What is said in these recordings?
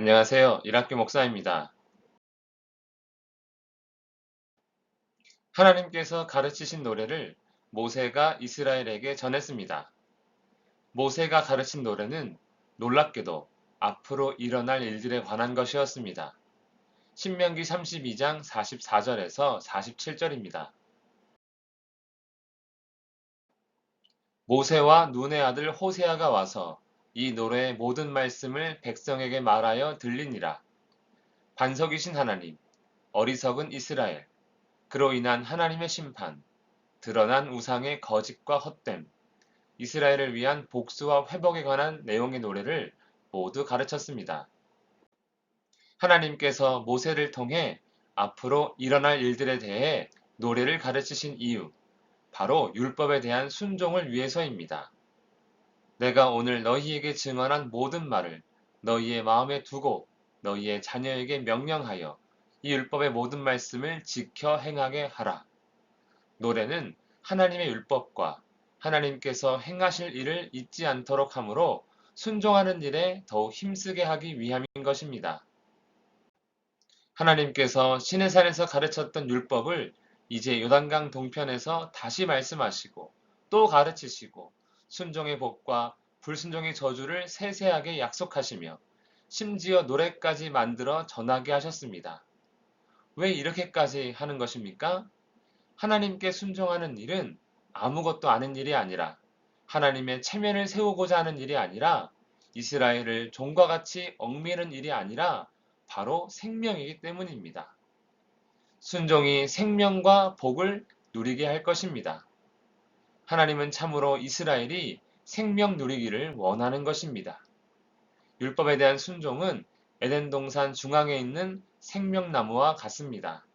안녕하세요. 일학교 목사입니다. 하나님께서 가르치신 노래를 모세가 이스라엘에게 전했습니다. 모세가 가르친 노래는 놀랍게도 앞으로 일어날 일들에 관한 것이었습니다. 신명기 32장 44절에서 47절입니다. 모세와 눈의 아들 호세아가 와서 이 노래의 모든 말씀을 백성에게 말하여 들리니라. 반석이신 하나님, 어리석은 이스라엘, 그로 인한 하나님의 심판, 드러난 우상의 거짓과 헛됨, 이스라엘을 위한 복수와 회복에 관한 내용의 노래를 모두 가르쳤습니다. 하나님께서 모세를 통해 앞으로 일어날 일들에 대해 노래를 가르치신 이유, 바로 율법에 대한 순종을 위해서입니다. 내가 오늘 너희에게 증언한 모든 말을 너희의 마음에 두고 너희의 자녀에게 명령하여 이 율법의 모든 말씀을 지켜 행하게 하라. 노래는 하나님의 율법과 하나님께서 행하실 일을 잊지 않도록 하므로 순종하는 일에 더욱 힘쓰게 하기 위함인 것입니다. 하나님께서 시내산에서 가르쳤던 율법을 이제 요단강 동편에서 다시 말씀하시고 또 가르치시고 순종의 복과 불순종의 저주를 세세하게 약속하시며 심지어 노래까지 만들어 전하게 하셨습니다. 왜 이렇게까지 하는 것입니까? 하나님께 순종하는 일은 아무것도 아는 일이 아니라 하나님의 체면을 세우고자 하는 일이 아니라 이스라엘을 종과 같이 얽매는 일이 아니라 바로 생명이기 때문입니다. 순종이 생명과 복을 누리게 할 것입니다. 하나님은 참으로 이스라엘이 생명 누리기를 원하는 것입니다. 율법에 대한 순종은 에덴 동산 중앙에 있는 생명나무와 같습니다.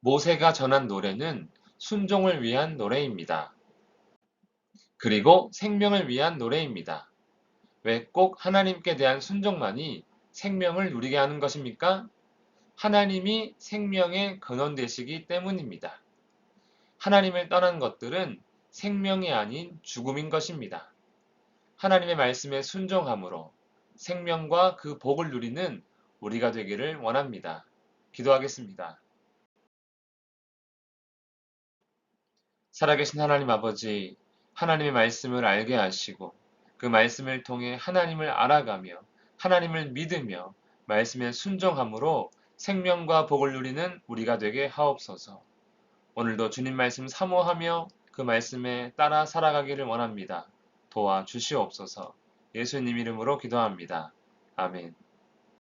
모세가 전한 노래는 순종을 위한 노래입니다. 그리고 생명을 위한 노래입니다. 왜 꼭 하나님께 대한 순종만이 생명을 누리게 하는 것입니까? 하나님이 생명의 근원 되시기 때문입니다. 하나님을 떠난 것들은 생명이 아닌 죽음인 것입니다. 하나님의 말씀에 순종함으로 생명과 그 복을 누리는 우리가 되기를 원합니다. 기도하겠습니다. 살아계신 하나님 아버지, 하나님의 말씀을 알게 하시고 그 말씀을 통해 하나님을 알아가며 하나님을 믿으며 말씀에 순종함으로 생명과 복을 누리는 우리가 되게 하옵소서. 오늘도 주님 말씀 사모하며 그 말씀에 따라 살아가기를 원합니다. 도와 주시옵소서. 예수님 이름으로 기도합니다. 아멘.